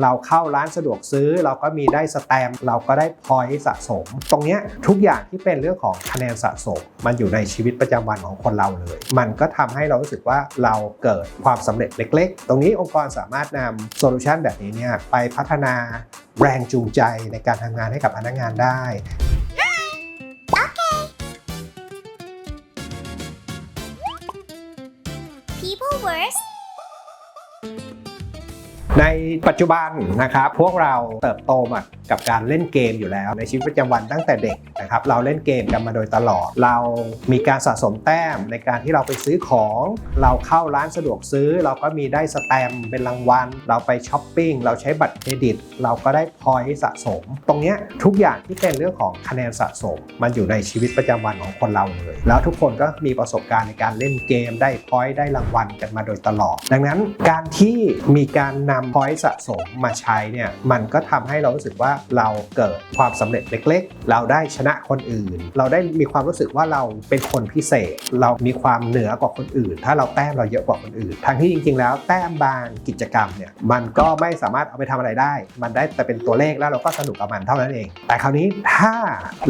เราเข้าร้านสะดวกซื้อ เราก็มีได้สแตมเราก็ได้พอยต์สะสม ตรงนี้ทุกอย่างที่เป็นเรื่องของคะแนนสะสม มันอยู่ในชีวิตประจำวันของคนเราเลย มันก็ทำให้เรารู้สึกว่าเราเกิดความสำเร็จเล็ก ๆ ตรงนี้องค์กรสามารถนำโซลูชันแบบนี้เนี่ยไปพัฒนาแรงจูงใจในการทำงานให้กับพนักงานได้ People Verse ในปัจจุบันนะครับพวกเราเติบโตมากับการเล่นเกมอยู่แล้ว ในชีวิตประจำวันตั้งแต่เด็กนะครับเราเล่นเกมกันมาโดยตลอด เรามีการสะสมแต้มในการที่เราไปซื้อของ เราเข้าร้านสะดวกซื้อ เราก็มีได้สแตมเป็นรางวัล เราไปช้อปปิ้งเราใช้บัตรเครดิต เราก็ได้พอยต์สะสม ตรงนี้ทุกอย่างที่เป็นเรื่องของคะแนนสะสม มันอยู่ในชีวิตประจำวันของคนเราเลย แล้วทุกคนก็มีประสบการณ์ในการเล่นเกมได้พอยต์ได้รางวัลกันมาโดยตลอด ดังนั้นการที่มีการนำพอยต์สะสมมาใช้เนี่ยมันก็ทำให้เรารู้สึกว่าเราเกิดความสำเร็จเล็ก ๆ เราได้ชนะคนอื่น เราได้มีความรู้สึกว่าเราเป็นคนพิเศษ เรามีความเหนือกว่าคนอื่น ถ้าเราแต้มเราเยอะกว่าคนอื่น ทั้งที่จริง ๆ แล้วแต้มบางกิจกรรมเนี่ยมันก็ไม่สามารถเอาไปทำอะไรได้ มันได้แต่เป็นตัวเลขแล้วเราก็สนุกกับมันเท่านั้นเอง แต่คราวนี้ถ้า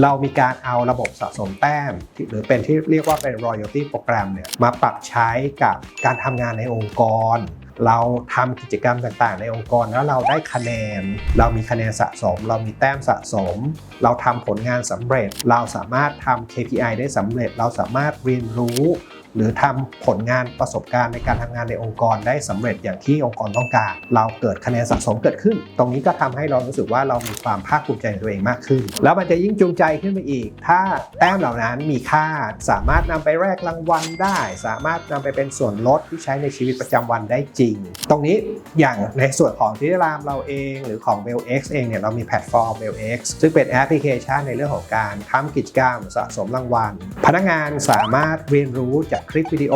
เรามีการเอาระบบสะสมแต้ม หรือเป็นที่เรียกว่าเป็น royalty program เนี่ยมาปรับใช้กับการทำงานในองค์กร เราทำกิจกรรมต่างๆ ในองค์กรแล้วเราได้คะแนน เรามีคะแนนสะสม เรามีแต้มสะสม เราทำผลงานสำเร็จ เราสามารถทำ KPI ได้สำเร็จ เราสามารถเรียนรู้ หรือทำผลงานประสบการณ์ในการทำงานในองค์กรได้สำเร็จอย่างที่องค์กรต้องการ เราเกิดคะแนนสะสมเกิดขึ้น ตรงนี้ก็ทำให้เรารู้สึกว่าเรามีความภาคภูมิใจในตัวเองมากขึ้น แล้วมันจะยิ่งจูงใจขึ้นไปอีก ถ้าแต้มเหล่านั้นมีค่าสามารถนำไปแลกรางวัลได้ สามารถนำไปเป็นส่วนลดที่ใช้ในชีวิตประจำวันได้จริง ตรงนี้อย่างในส่วนของที่รามเราเอง หรือของ b e l x เองเนี่ยเรามีแพลตฟอร์ม b e l x ซึ่งเป็นแอปพลิเคชันในเรื่องของการทำกิจกรรมสะสมรางวัล พนักงานสามารถเรียนรู้จากคลิปวิดีโอ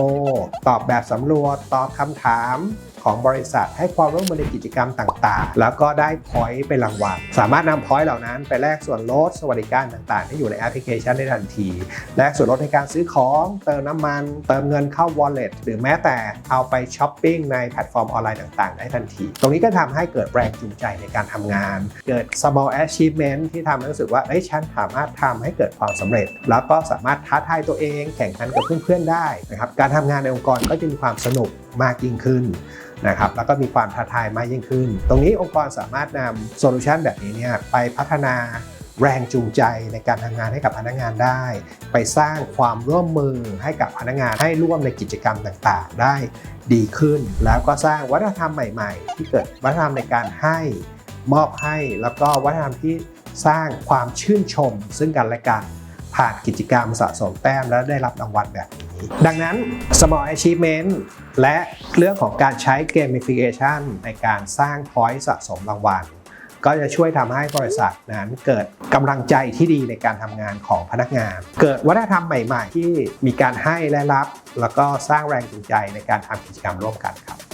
ตอบแบบสำรวจ ตอบคำถาม ของบริษัท ให้ความร่วมมือในกิจกรรมต่างๆ แล้วก็ได้พอยต์เป็นรางวัล สามารถนำพอยต์เหล่านั้นไปแลกส่วนลดสวัสดิการต่างๆ ที่อยู่ในแอปพลิเคชันได้ทันที แลกส่วนลดในการซื้อของ เติมน้ำมัน เติมเงินเข้า wallet หรือแม้แต่เอาไปช้อปปิ้งในแพลตฟอร์มออนไลน์ต่างๆ ได้ทันที ตรงนี้ก็ทำให้เกิดแรงจูงใจในการทำงาน เกิด small achievement ที่ทำให้รู้สึกว่าเอ้ยฉันสามารถทำให้เกิดความสำเร็จ แล้วก็สามารถท้าทายตัวเอง แข่งขันกับเพื่อนๆได้นะครับ การทำงานในองค์กรก็จะมีความสนุกมากยิ่งขึ้นนะครับแล้วก็มีความท้าทายมากยิ่งขึ้น ตรงนี้องค์กรสามารถนำโซลูชันแบบนี้เนี่ยไปพัฒนาแรงจูงใจในการทำงานให้กับพนักงานได้ ไปสร้างความร่วมมือให้กับพนักงานให้ร่วมในกิจกรรมต่างๆ ได้ดีขึ้น แล้วก็สร้างวัฒนธรรมใหม่ๆ ที่เกิดวัฒนธรรมในการให้มอบให้ แล้วก็วัฒนธรรมที่สร้างความชื่นชมซึ่งกันและกัน ผ่านกิจกรรมสะสมแต้มและได้รับรางวัลแบบนี้ ดังนั้น small achievement และเรื่องของการใช้ gamification ในการสร้าง point สะสมรางวัล ก็จะช่วยทำให้บริษัทนั้นเกิดกำลังใจที่ดีในการทำงานของพนักงาน เกิดวัฒนธรรมใหม่ ๆ ที่มีการให้และรับ แล้วก็สร้างแรงจูงใจในการทำกิจกรรมร่วมกันครับ